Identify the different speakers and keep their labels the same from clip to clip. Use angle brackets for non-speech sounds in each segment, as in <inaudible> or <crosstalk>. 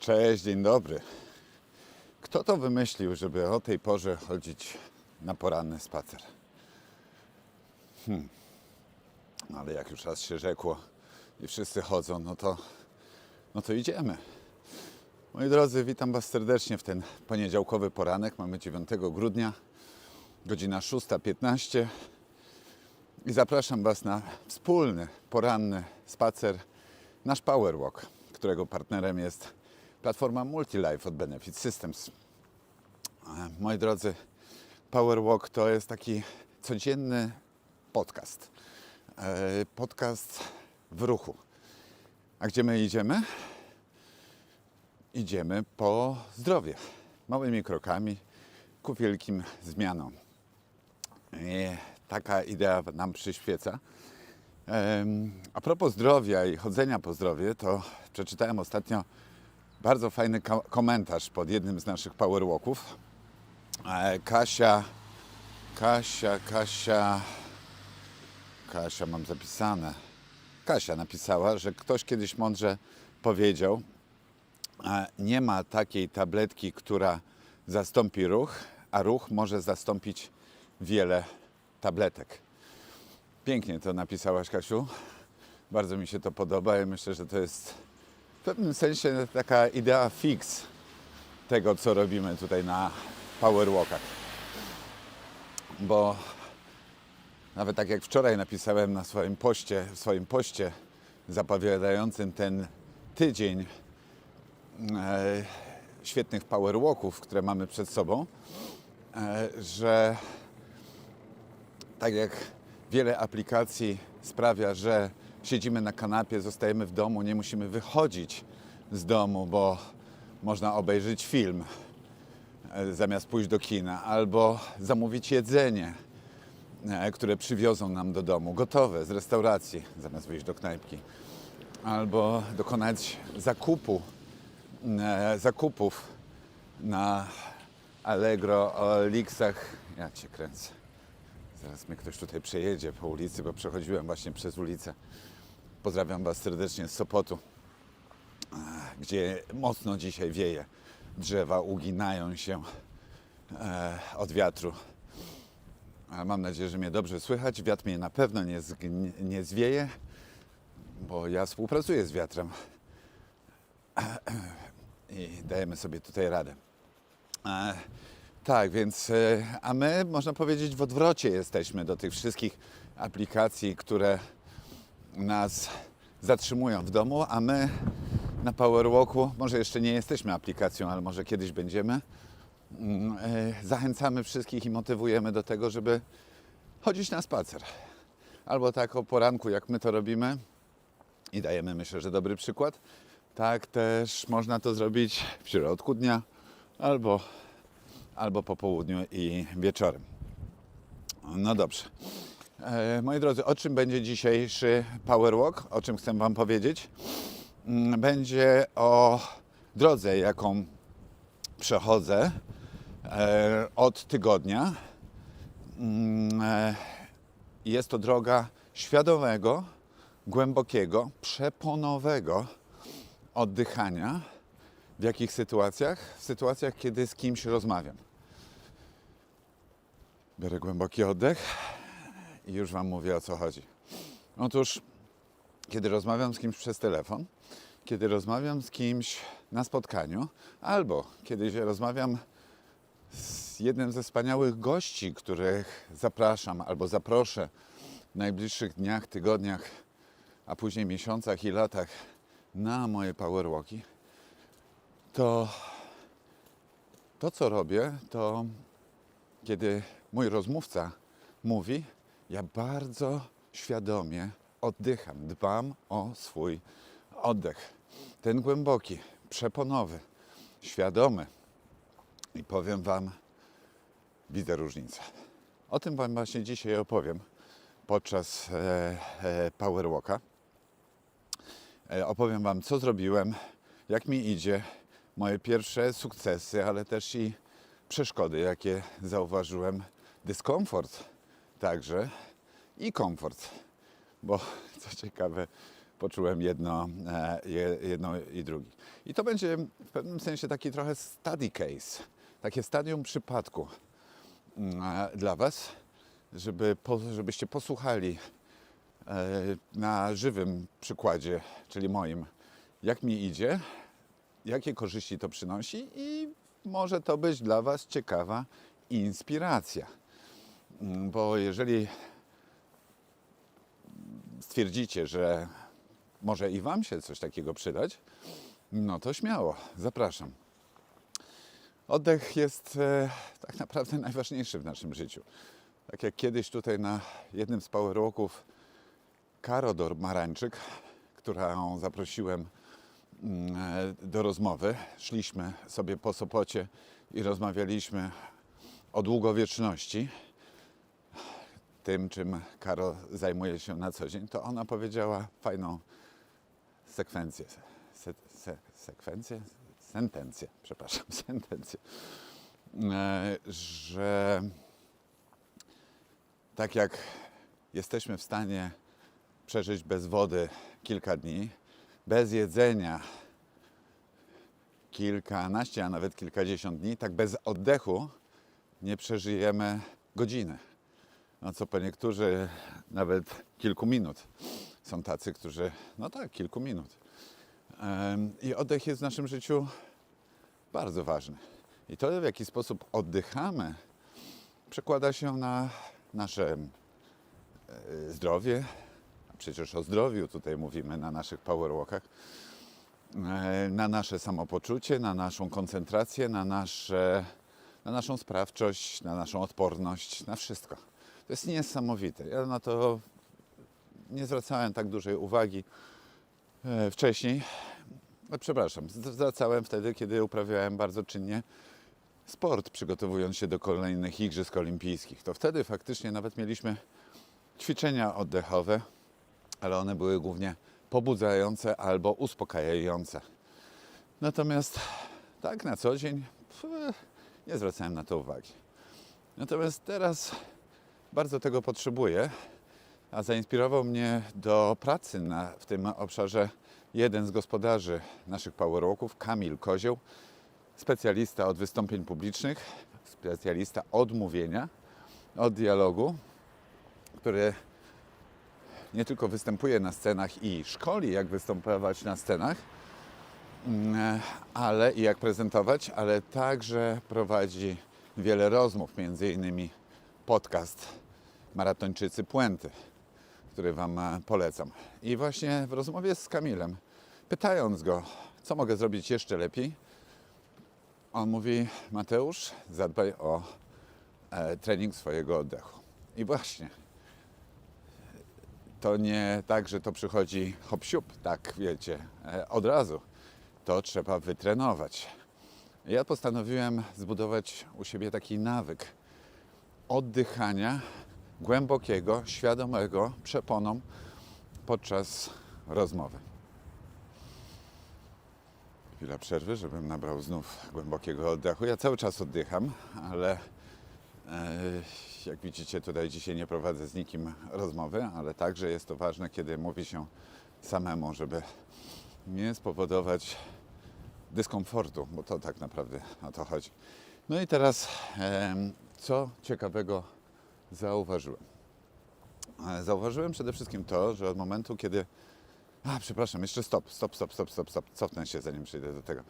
Speaker 1: Cześć, dzień dobry. Kto to wymyślił, żeby o tej porze chodzić na poranny spacer? Hmm. Ale jak już raz się rzekło i wszyscy chodzą, no to, no to idziemy. Moi drodzy, witam Was serdecznie w ten poniedziałkowy poranek. Mamy 9 grudnia, godzina 6.15 i zapraszam Was na wspólny poranny spacer, nasz Power Walk, którego partnerem jest platforma Multilife od Benefit Systems. E, Moi drodzy, Power Walk to jest taki codzienny podcast. E, Podcast w ruchu. A gdzie my idziemy? Idziemy po zdrowie. Małymi krokami ku wielkim zmianom. I taka idea nam przyświeca. A propos zdrowia i chodzenia po zdrowie, to przeczytałem ostatnio bardzo fajny ko- komentarz pod jednym z naszych powerwalków. E, Kasia, Kasia, Kasia, Kasia mam zapisane. Kasia napisała, że ktoś kiedyś mądrze powiedział, e, nie ma takiej tabletki, która zastąpi ruch, a ruch może zastąpić wiele tabletek. Pięknie to napisałaś, Kasiu. Bardzo mi się to podoba i myślę, że to jest w pewnym sensie taka idea fix tego, co robimy tutaj na Powerwalkach. Bo nawet tak jak wczoraj napisałem na swoim poście, w swoim poście zapowiadającym ten tydzień e, świetnych powerwalków, które mamy przed sobą, e, że tak jak wiele aplikacji sprawia, że siedzimy na kanapie, zostajemy w domu, nie musimy wychodzić z domu, bo można obejrzeć film e, zamiast pójść do kina, albo zamówić jedzenie, e, które przywiozą nam do domu, gotowe z restauracji, zamiast wyjść do knajpki, albo dokonać zakupu, e, zakupów na Allegro, Olixach. Ja cię kręcę. Zaraz mnie ktoś tutaj przejedzie po ulicy, bo przechodziłem właśnie przez ulicę. Pozdrawiam Was serdecznie z Sopotu, e, gdzie mocno dzisiaj wieje. Drzewa uginają się e, od wiatru. Ale mam nadzieję, że mnie dobrze słychać. Wiatr mnie na pewno nie, nie zwieje, bo ja współpracuję z wiatrem i dajemy sobie tutaj radę. E, tak, więc, e, a my można powiedzieć w odwrocie jesteśmy do tych wszystkich aplikacji, które nas zatrzymują w domu, a my na Powerwalku, może jeszcze nie jesteśmy aplikacją, ale może kiedyś będziemy, mm, e, zachęcamy wszystkich i motywujemy do tego, żeby chodzić na spacer. Albo tak o poranku, jak my to robimy i dajemy, myślę, że dobry przykład, tak też można to zrobić w środku dnia albo albo po południu i wieczorem. No dobrze. E, moi drodzy, o czym będzie dzisiejszy Power Walk? O czym chcę Wam powiedzieć? Mm, Będzie o drodze, jaką przechodzę e, od tygodnia. Mm, e, Jest to droga świadomego, głębokiego, przeponowego oddychania. W jakich sytuacjach? W sytuacjach, kiedy z kimś rozmawiam. Biorę głęboki oddech i już Wam mówię o co chodzi. Otóż, kiedy rozmawiam z kimś przez telefon, kiedy rozmawiam z kimś na spotkaniu, albo kiedy się rozmawiam z jednym ze wspaniałych gości, których zapraszam albo zaproszę w najbliższych dniach, tygodniach, a później miesiącach i latach na moje powerwalki, to to, co robię, to kiedy mój rozmówca mówi, ja bardzo świadomie oddycham, dbam o swój oddech. Ten głęboki, przeponowy, świadomy. I powiem Wam, widzę różnicę. O tym Wam właśnie dzisiaj opowiem podczas e, e. E, opowiem Wam, co zrobiłem, jak mi idzie, moje pierwsze sukcesy, ale też i przeszkody, jakie zauważyłem, dyskomfort także i komfort. Bo <laughs> co ciekawe, poczułem jedno, e, je- jedno i drugi. I to będzie w pewnym sensie taki trochę study case, takie stadium przypadku mm, e, dla Was, żeby, żebyście posłuchali e, na żywym przykładzie, czyli moim, jak mi idzie, jakie korzyści to przynosi i może to być dla Was ciekawa inspiracja. Mm, Bo jeżeli stwierdzicie, że może i Wam się coś takiego przydać, no to śmiało, zapraszam. Oddech jest e, tak naprawdę <laughs> najważniejszy w naszym życiu. Tak jak kiedyś tutaj na jednym z powerwalków Karodor Marańczyk, którą zaprosiłem mm, e, do rozmowy. Szliśmy sobie po Sopocie i rozmawialiśmy o długowieczności, tym czym Karo zajmuje się na co dzień, to ona powiedziała fajną sekwencję, se, se, sekwencję, sentencję, przepraszam, <laughs> sentencję, e, że tak jak jesteśmy w stanie przeżyć bez wody kilka dni, bez jedzenia kilkanaście, a nawet kilkadziesiąt dni, tak bez oddechu nie przeżyjemy godziny. No co po niektórzy nawet kilku minut. Są tacy, którzy, no tak, kilku minut. I oddech jest w naszym życiu bardzo ważny. I to, w jaki sposób oddychamy, przekłada się na nasze zdrowie. Przecież o zdrowiu tutaj mówimy na naszych powerwalkach. Na nasze samopoczucie, na naszą koncentrację, na, nasze, na naszą sprawczość, na naszą odporność, na wszystko. To jest niesamowite. Ja na to nie zwracałem tak dużej uwagi e, wcześniej. E, Przepraszam, zwracałem wtedy, kiedy uprawiałem bardzo czynnie sport, przygotowując się do kolejnych Igrzysk Olimpijskich. To wtedy faktycznie nawet mieliśmy ćwiczenia oddechowe, ale one były głównie pobudzające albo uspokajające. Natomiast tak na co dzień pff, nie zwracałem na to uwagi. Natomiast teraz bardzo tego potrzebuję, a zainspirował mnie do pracy na, w tym obszarze jeden z gospodarzy naszych powerwalków, Kamil Kozioł, specjalista od wystąpień publicznych, specjalista od mówienia, od dialogu, który nie tylko występuje na scenach i szkoli, jak występować na scenach, mm, ale i jak prezentować, ale także prowadzi wiele rozmów, między innymi podcast Maratończycy Puenty, który Wam e, polecam. I właśnie w rozmowie z Kamilem, pytając go, co mogę zrobić jeszcze lepiej, on mówi, Mateusz, zadbaj o e, trening swojego oddechu. I właśnie, to nie tak, że to przychodzi hop siup, tak wiecie, e, od razu. To trzeba wytrenować. Ja postanowiłem zbudować u siebie taki nawyk oddychania głębokiego, świadomego, przeponą podczas rozmowy. Chwila przerwy, żebym nabrał znów głębokiego oddechu. Ja cały czas oddycham, ale e, jak widzicie, tutaj dzisiaj nie prowadzę z nikim rozmowy, ale także jest to ważne, kiedy mówi się samemu, żeby nie spowodować dyskomfortu, bo to tak naprawdę o to chodzi. No i teraz, co ciekawego zauważyłem? E, Zauważyłem przede wszystkim to, że od momentu, kiedy. A, przepraszam, jeszcze stop, stop, stop, stop, stop, stop. Cofnę się, zanim przejdę do tego.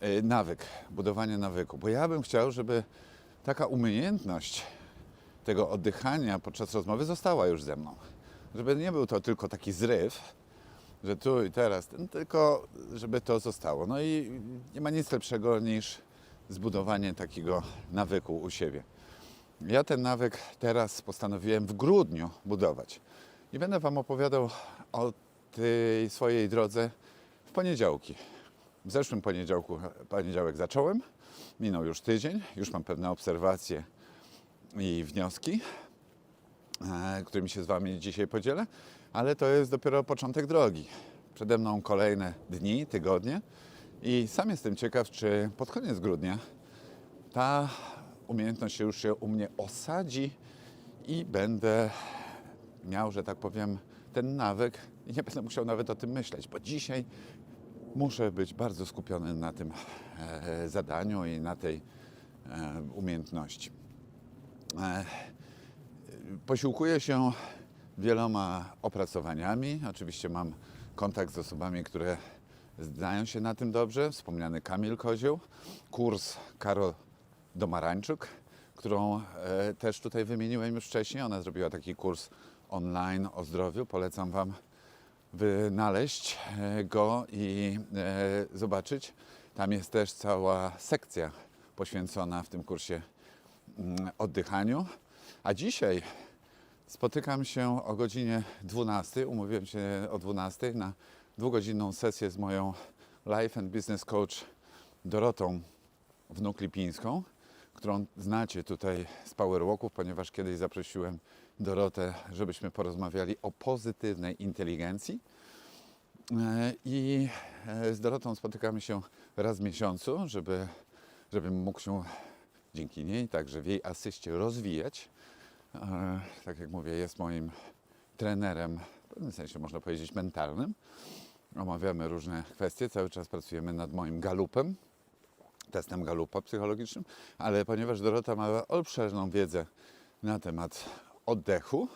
Speaker 1: E, Nawyk, budowanie nawyku. Bo ja bym chciał, żeby taka umiejętność tego oddychania podczas rozmowy została już ze mną. Żeby nie był to tylko taki zryw, że tu i teraz, tylko żeby to zostało. No i nie ma nic lepszego niż zbudowanie takiego nawyku u siebie. Ja ten nawyk teraz postanowiłem w grudniu budować. I będę Wam opowiadał o tej swojej drodze w poniedziałki. W zeszłym poniedziałku, poniedziałek zacząłem, minął już tydzień, już mam pewne obserwacje i wnioski, e, którymi się z Wami dzisiaj podzielę, ale to jest dopiero początek drogi. Przede mną kolejne dni, tygodnie i sam jestem ciekaw, czy pod koniec grudnia ta umiejętność już się u mnie osadzi i będę miał, że tak powiem, ten nawyk i nie będę musiał nawet o tym myśleć, bo dzisiaj muszę być bardzo skupiony na tym e, zadaniu i na tej e, umiejętności. E, posiłkuję się wieloma opracowaniami. Oczywiście mam kontakt z osobami, które znają się na tym dobrze. Wspomniany Kamil Kozioł, kurs Karo Domarańczuk, którą e, też tutaj wymieniłem już wcześniej. Ona zrobiła taki kurs online o zdrowiu. Polecam Wam wynaleźć e, go i e, zobaczyć. Tam jest też cała sekcja poświęcona w tym kursie mm, oddychaniu. A dzisiaj spotykam się o godzinie 12. Umówiłem się o 12 na dwugodzinną sesję z moją Life and Business Coach Dorotą Wnuk-Lipińską, którą znacie tutaj z Power Walków, ponieważ kiedyś zaprosiłem Dorotę, żebyśmy porozmawiali o pozytywnej inteligencji. E, I e, z Dorotą spotykamy się raz w miesiącu, żeby, żebym mógł się dzięki niej, także w jej asyście rozwijać. E, Tak jak mówię, jest moim trenerem, w pewnym sensie można powiedzieć mentalnym. Omawiamy różne kwestie, cały czas pracujemy nad moim galupem, testem galupa psychologicznym, ale ponieważ Dorota ma obszerną wiedzę na temat oddechu,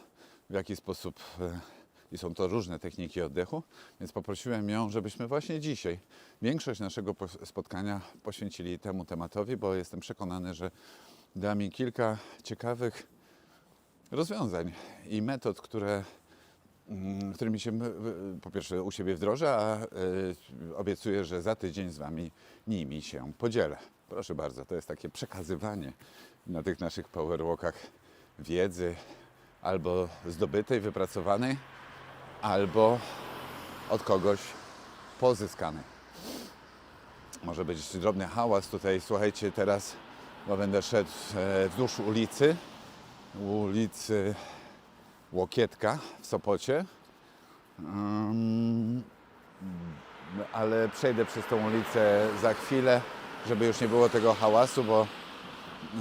Speaker 1: w jaki sposób e, i są to różne techniki oddechu, więc poprosiłem ją, żebyśmy właśnie dzisiaj większość naszego spotkania poświęcili temu tematowi, bo jestem przekonany, że da mi kilka ciekawych rozwiązań i metod, które, którymi się po pierwsze u siebie wdrożę, a y, obiecuję, że za tydzień z Wami nimi się podzielę. Proszę bardzo, to jest takie przekazywanie na tych naszych powerwalkach wiedzy albo zdobytej, wypracowanej, albo od kogoś pozyskanej. Może być drobny hałas tutaj, słuchajcie, teraz bo będę szedł e, wzdłuż ulicy, ulicy Łokietka w Sopocie. Mm, ale przejdę przez tą ulicę za chwilę, żeby już nie było tego hałasu, bo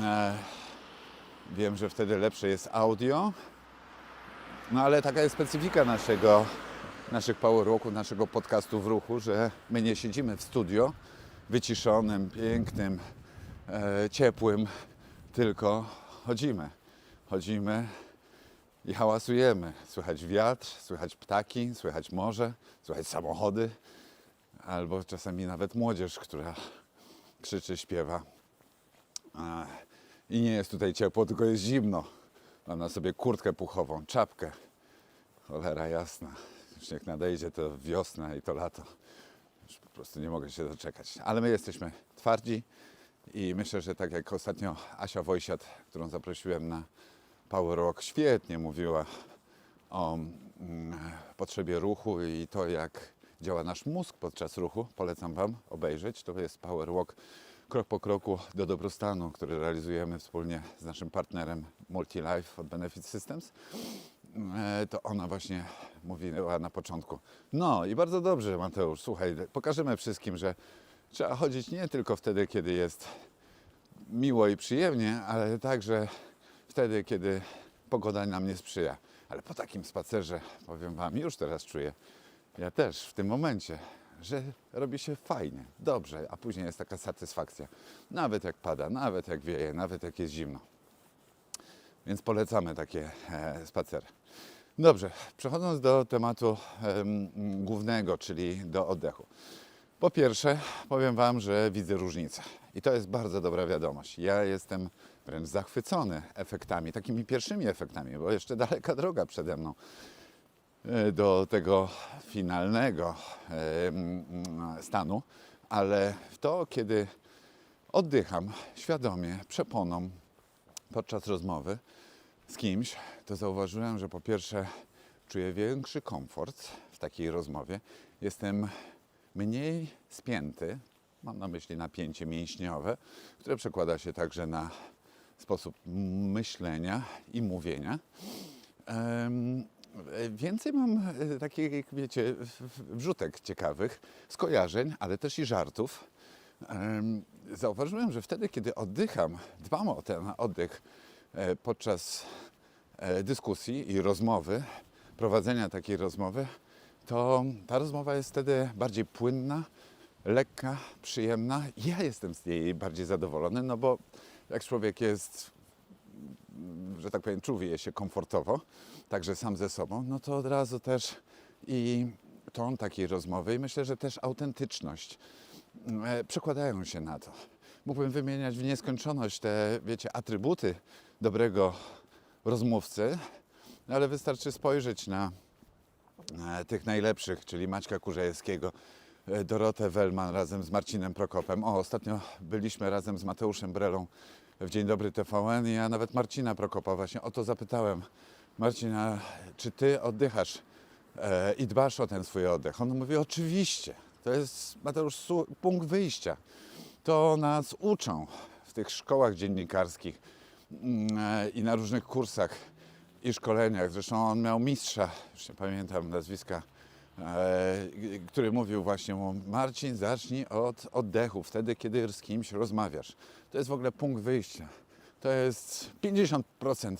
Speaker 1: e, wiem, że wtedy lepsze jest audio. No ale taka jest specyfika naszego, naszych Power Walków, naszego podcastu w ruchu, że my nie siedzimy w studio wyciszonym, pięknym, e, ciepłym, tylko chodzimy. Chodzimy i hałasujemy. Słychać wiatr, słychać ptaki, słychać morze, słychać samochody, albo czasami nawet młodzież, która krzyczy, śpiewa. I nie jest tutaj ciepło, tylko jest zimno. Mam na sobie kurtkę puchową, czapkę. Cholera jasna. Już jak nadejdzie to wiosna i to lato. Już po prostu nie mogę się doczekać. Ale my jesteśmy twardzi i myślę, że tak jak ostatnio Asia Wojsiat, którą zaprosiłem na Power Rock, świetnie mówiła o mm, potrzebie ruchu i to, jak działa nasz mózg podczas ruchu. Polecam Wam obejrzeć. To jest Power Walk krok po kroku do dobrostanu, który realizujemy wspólnie z naszym partnerem Multilife od Benefit Systems. E, To ona właśnie mówiła na początku. No i bardzo dobrze, Mateusz. Słuchaj, pokażemy wszystkim, że trzeba chodzić nie tylko wtedy, kiedy jest miło i przyjemnie, ale także wtedy, kiedy pogoda nam nie sprzyja. Ale po takim spacerze, powiem Wam, już teraz czuję, ja też w tym momencie, że robi się fajnie, dobrze, a później jest taka satysfakcja. Nawet jak pada, nawet jak wieje, nawet jak jest zimno. Więc polecamy takie e, spacery. Dobrze, przechodząc do tematu em, głównego, czyli do oddechu. Po pierwsze, powiem Wam, że widzę różnicę. I to jest bardzo dobra wiadomość. Ja jestem wręcz zachwycony efektami, takimi pierwszymi efektami, bo jeszcze daleka droga przede mną e, do tego finalnego e, stanu, ale w to, kiedy oddycham świadomie, przeponą podczas rozmowy z kimś, to zauważyłem, że po pierwsze czuję większy komfort w takiej rozmowie. Jestem mniej spięty, mam na myśli napięcie mięśniowe, które przekłada się także na sposób myślenia i mówienia. E, Więcej mam e, takich, wiecie, wrzutek ciekawych, skojarzeń, ale też i żartów. Em, Zauważyłem, że wtedy, kiedy oddycham, dbam o ten oddech e, podczas dyskusji i rozmowy, prowadzenia takiej rozmowy, to ta rozmowa jest wtedy bardziej płynna, lekka, przyjemna. Ja jestem z niej bardziej zadowolony, no bo jak człowiek jest, że tak powiem, czuje się komfortowo, także sam ze sobą, no to od razu też i ton takiej rozmowy i myślę, że też autentyczność e, przekładają się na to. Mógłbym wymieniać w nieskończoność te, wiecie, atrybuty dobrego rozmówcy, ale wystarczy spojrzeć na e, tych najlepszych, czyli Maćka Kurzejewskiego, Dorotę Wellman razem z Marcinem Prokopem. O, ostatnio byliśmy razem z Mateuszem Brelą w Dzień Dobry TVN i ja nawet Marcina Prokopa właśnie o to zapytałem. Marcina, czy ty oddychasz e, i dbasz o ten swój oddech? On mówi, oczywiście. To jest, Mateusz, punkt wyjścia. To nas uczą w tych szkołach dziennikarskich mm, e, i na różnych kursach i szkoleniach. Zresztą on miał mistrza, już nie pamiętam nazwiska, e, który mówił właśnie mu, Marcin, zacznij od oddechu, wtedy, kiedy z kimś rozmawiasz. To jest w ogóle punkt wyjścia. To jest 50%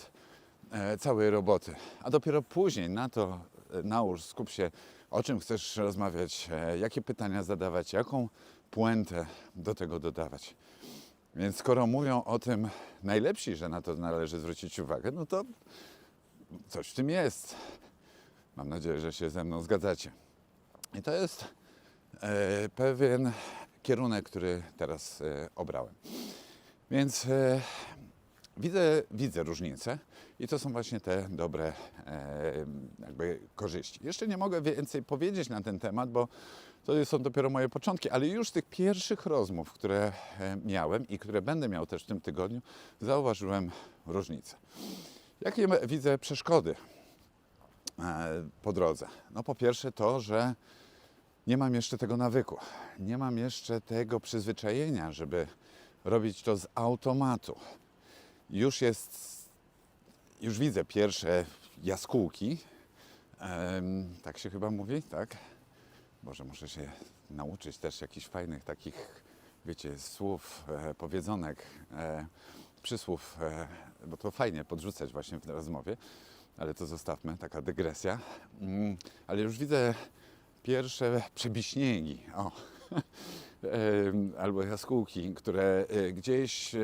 Speaker 1: e, całej roboty. A dopiero później na to e, nałóż, skup się, o czym chcesz rozmawiać, e, jakie pytania zadawać, jaką puentę do tego dodawać. Więc skoro mówią o tym najlepsi, że na to należy zwrócić uwagę, no to coś w tym jest. Mam nadzieję, że się ze mną zgadzacie. I to jest e, pewien kierunek, który teraz e, obrałem. Więc e, widzę, widzę różnice i to są właśnie te dobre jakby korzyści. Jeszcze nie mogę więcej powiedzieć na ten temat, bo to są dopiero moje początki, ale już z tych pierwszych rozmów, które miałem i które będę miał też w tym tygodniu, zauważyłem różnicę. Jakie widzę przeszkody po drodze? No po pierwsze to, że nie mam jeszcze tego nawyku, nie mam jeszcze tego przyzwyczajenia, żeby robić to z automatu. Już jest, już widzę pierwsze jaskółki, Em, tak się chyba mówi, tak? Boże, muszę się nauczyć też jakichś fajnych takich, wiecie, słów, e, powiedzonek, e, przysłów, e, bo to fajnie podrzucać właśnie w rozmowie, ale to zostawmy, taka dygresja. Mm, ale już widzę pierwsze przebiśniegi, o, <laughs> albo jaskółki, które e, gdzieś e,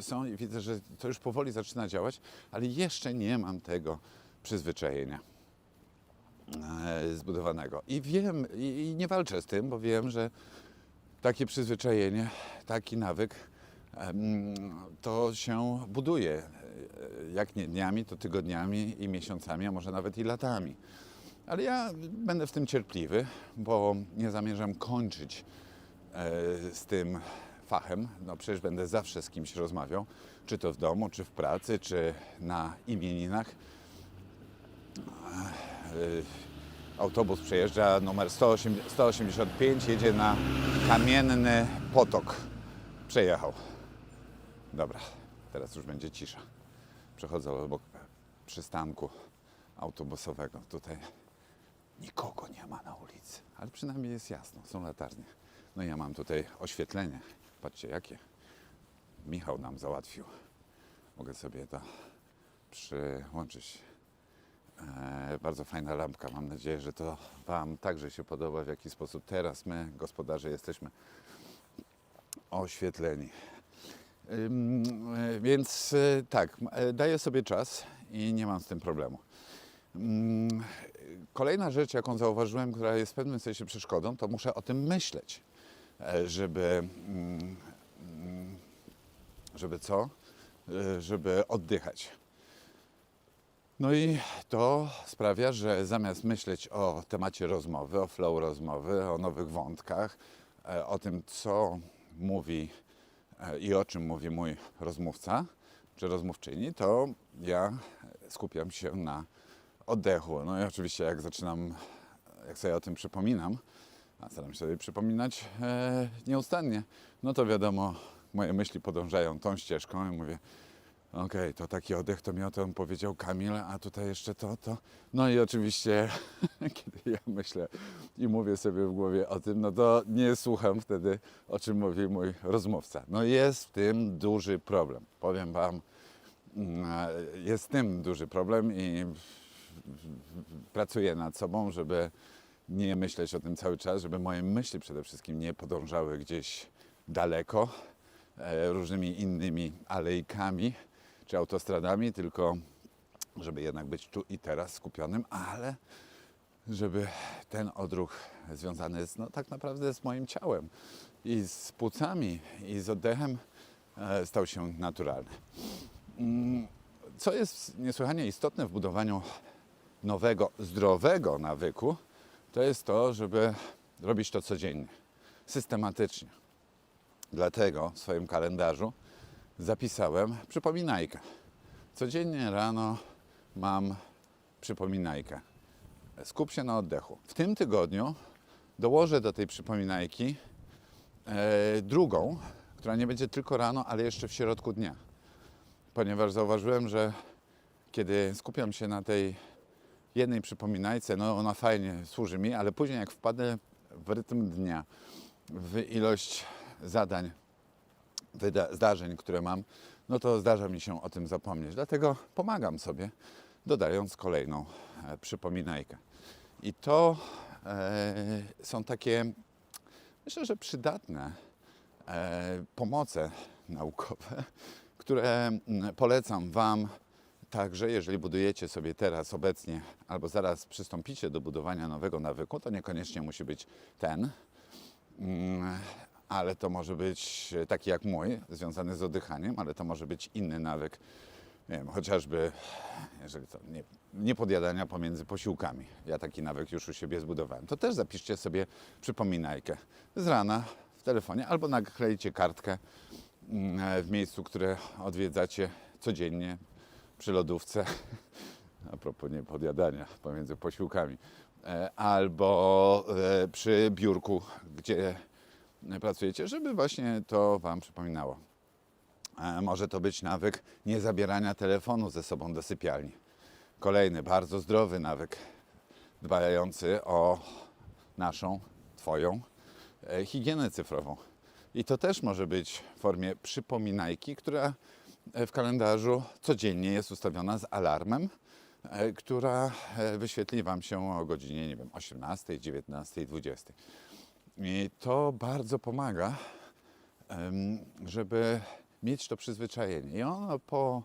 Speaker 1: są i widzę, że to już powoli zaczyna działać, ale jeszcze nie mam tego przyzwyczajenia e, zbudowanego. I wiem, i, nie walczę z tym, bo wiem, że takie przyzwyczajenie, taki nawyk, to się buduje. E, Jak nie dniami, to tygodniami i miesiącami, a może nawet i latami. Ale ja będę w tym cierpliwy, bo nie zamierzam kończyć e, z tym fachem. No przecież będę zawsze z kimś rozmawiał, czy to w domu, czy w pracy, czy na imieninach. Y, autobus przejeżdża numer 108 185, jedzie na Kamienny Potok. Przejechał. Dobra, teraz już będzie cisza. Przechodzę obok przystanku autobusowego. Tutaj nikogo nie ma na ulicy, ale przynajmniej jest jasno, są latarnie. No ja mam tutaj oświetlenie. Patrzcie jakie. Michał nam załatwił. Mogę sobie to przyłączyć E, bardzo fajna lampka. Mam nadzieję, że to Wam także się podoba, w jaki sposób teraz my, gospodarze, jesteśmy oświetleni. E, Więc e, tak, e, daję sobie czas i nie mam z tym problemu. Kolejna rzecz, jaką zauważyłem, która jest w pewnym sensie przeszkodą, to muszę o tym myśleć, żeby, żeby co? Żeby oddychać. No i to sprawia, że zamiast myśleć o temacie rozmowy, o flow rozmowy, o nowych wątkach, o tym, co mówi i o czym mówi mój rozmówca czy rozmówczyni, to ja skupiam się na oddechu. No i oczywiście, jak zaczynam, jak sobie o tym przypominam, a staram się sobie przypominać e, nieustannie, no to wiadomo, moje myśli podążają tą ścieżką i mówię, Okej, to taki oddech to mi o tym powiedział Kamil, a tutaj jeszcze to, to. No i oczywiście, <laughs> kiedy ja myślę i mówię sobie w głowie o tym, no to nie słucham wtedy, o czym mówi mój rozmówca. No jest w tym duży problem. Powiem Wam, mm, jest w tym duży problem i pracuję nad sobą, żeby nie myśleć o tym cały czas, żeby moje myśli przede wszystkim nie podążały gdzieś daleko e, różnymi innymi alejkami czy autostradami, tylko żeby jednak być tu i teraz skupionym, ale żeby ten odruch związany jest no, tak naprawdę z moim ciałem i z płucami i z oddechem e, stał się naturalny. Mm, Co jest niesłychanie istotne w budowaniu nowego, zdrowego nawyku, to jest to, żeby robić to codziennie, systematycznie. Dlatego w swoim kalendarzu zapisałem przypominajkę. Codziennie rano mam przypominajkę. Skup się na oddechu. W tym tygodniu dołożę do tej przypominajki e, drugą, która nie będzie tylko rano, ale jeszcze w środku dnia. Ponieważ zauważyłem, że kiedy skupiam się na tej jednej przypominajce, no ona fajnie służy mi, ale później jak wpadę w rytm dnia, w ilość zadań, zdarzeń, które mam, no to zdarza mi się o tym zapomnieć. Dlatego pomagam sobie, dodając kolejną e, przypominajkę. I to e, są takie, myślę, że przydatne e, pomoce naukowe, <laughs> które mm, polecam Wam także, jeżeli budujecie sobie teraz, obecnie, albo zaraz przystąpicie do budowania nowego nawyku, to niekoniecznie musi być ten, Mm, ale to może być taki jak mój, związany z oddychaniem, ale to może być inny nawyk, nie wiem, chociażby, jeżeli to nie, nie podjadania pomiędzy posiłkami. Ja taki nawyk już u siebie zbudowałem. To też zapiszcie sobie przypominajkę z rana w telefonie albo naklejcie kartkę mm, w miejscu, które odwiedzacie codziennie przy lodówce. <laughs> A propos nie podjadania pomiędzy posiłkami. E, Albo e, przy biurku, gdzie pracujecie, żeby właśnie to Wam przypominało. E, Może to być nawyk nie zabierania telefonu ze sobą do sypialni. Kolejny bardzo zdrowy nawyk, dbający o naszą, Twoją e, higienę cyfrową. I to też może być w formie przypominajki, która e, w kalendarzu codziennie jest ustawiona z alarmem, która wyświetli Wam się o godzinie, nie wiem, 18, 19, 20. I to bardzo pomaga, żeby mieć to przyzwyczajenie. I ono po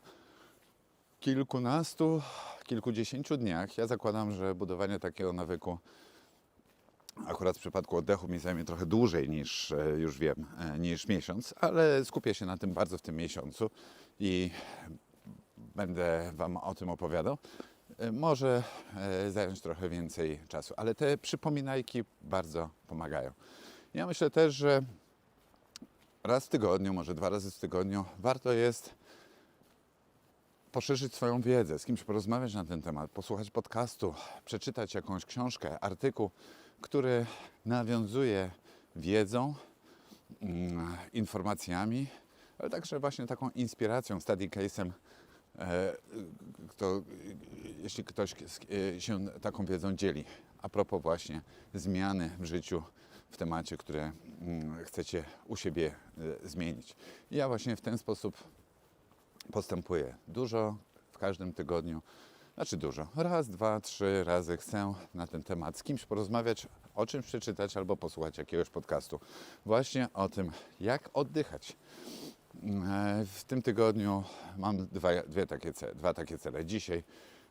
Speaker 1: kilkunastu, kilkudziesięciu dniach, ja zakładam, że budowanie takiego nawyku akurat w przypadku oddechu mi zajmie trochę dłużej niż e, już wiem, e, niż miesiąc, ale skupię się na tym bardzo w tym miesiącu i będę Wam o tym opowiadał. E, Może e, zająć trochę więcej czasu, ale te przypominajki bardzo pomagają. Ja myślę też, że raz w tygodniu, może dwa razy w tygodniu warto jest poszerzyć swoją wiedzę, z kimś porozmawiać na ten temat, posłuchać podcastu, przeczytać jakąś książkę, artykuł, który nawiązuje wiedzą, mm, informacjami, ale także właśnie taką inspiracją, study case'em. E, To, jeśli ktoś e, się taką wiedzą dzieli, a propos właśnie zmiany w życiu, w temacie, które mm, chcecie u siebie e, zmienić. Ja właśnie w ten sposób postępuję. Dużo w każdym tygodniu, znaczy dużo, raz, dwa, trzy razy chcę na ten temat z kimś porozmawiać, o czymś przeczytać albo posłuchać jakiegoś podcastu. Właśnie o tym, jak oddychać. E, W tym tygodniu mam dwa, dwie takie ce, dwa takie cele. Dzisiaj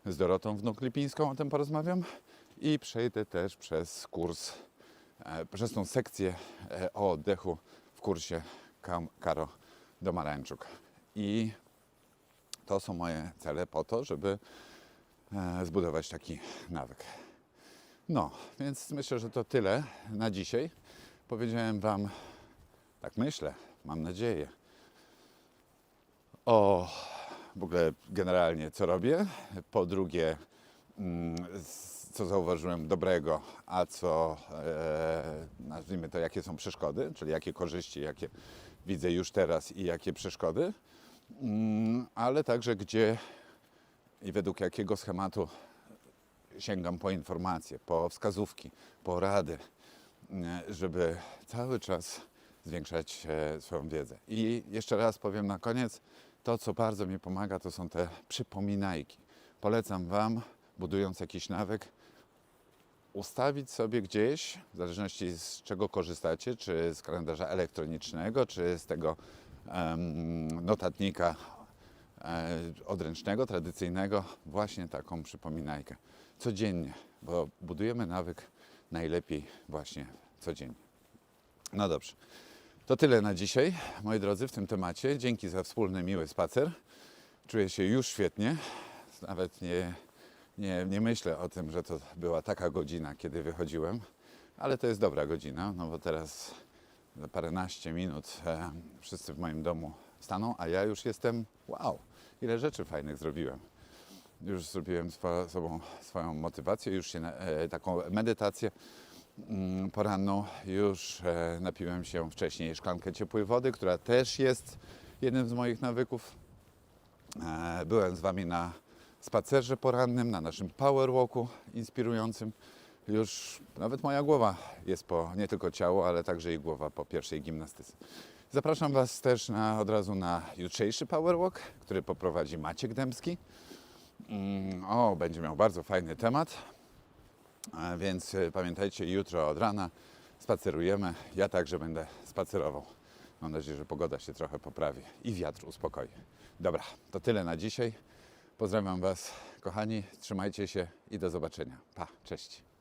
Speaker 1: z Dorotą Wnuk-Lipińską o tym porozmawiam i przejdę też przez kurs, e, przez tą sekcję e, o oddechu w kursie Karo Domarańczuk. I to są moje cele po to, żeby zbudować taki nawyk. No, więc myślę, że to tyle na dzisiaj. Powiedziałem Wam, tak myślę, mam nadzieję, o w ogóle generalnie co robię. Po drugie, mm, co zauważyłem dobrego, a co e, nazwijmy to, jakie są przeszkody, czyli jakie korzyści, jakie widzę już teraz i jakie przeszkody, Mm, ale także gdzie i według jakiego schematu sięgam po informacje, po wskazówki, po rady, żeby cały czas zwiększać e, swoją wiedzę. I jeszcze raz powiem na koniec, to co bardzo mi pomaga, to są te przypominajki. Polecam Wam budując jakiś nawyk, ustawić sobie gdzieś, w zależności z czego korzystacie, czy z kalendarza elektronicznego, czy z tego em, notatnika e, odręcznego, tradycyjnego, właśnie taką przypominajkę. Codziennie, bo budujemy nawyk najlepiej właśnie codziennie. No dobrze. To tyle na dzisiaj, moi drodzy, w tym temacie. Dzięki za wspólny, miły spacer. Czuję się już świetnie. Nawet nie, nie, nie myślę o tym, że to była taka godzina, kiedy wychodziłem, ale to jest dobra godzina, no bo teraz za paręnaście minut e, wszyscy w moim domu staną, a ja już jestem, wow, ile rzeczy fajnych zrobiłem. Już zrobiłem swo- sobą swoją motywację, już się e, taką medytację poranną, już e, napiłem się wcześniej szklankę ciepłej wody, która też jest jednym z moich nawyków. E, Byłem z Wami na spacerze porannym, na naszym power walku inspirującym. Już nawet moja głowa jest po, nie tylko ciało, ale także i głowa po pierwszej gimnastyce. Zapraszam Was też na, od razu na jutrzejszy power walk, który poprowadzi Maciek Dębski. Mm, O, będzie miał bardzo fajny temat, więc e, pamiętajcie, jutro od rana spacerujemy. Ja także będę spacerował. Mam nadzieję, że pogoda się trochę poprawi i wiatr uspokoi. Dobra, to tyle na dzisiaj. Pozdrawiam Was, kochani. Trzymajcie się i do zobaczenia. Pa, cześć.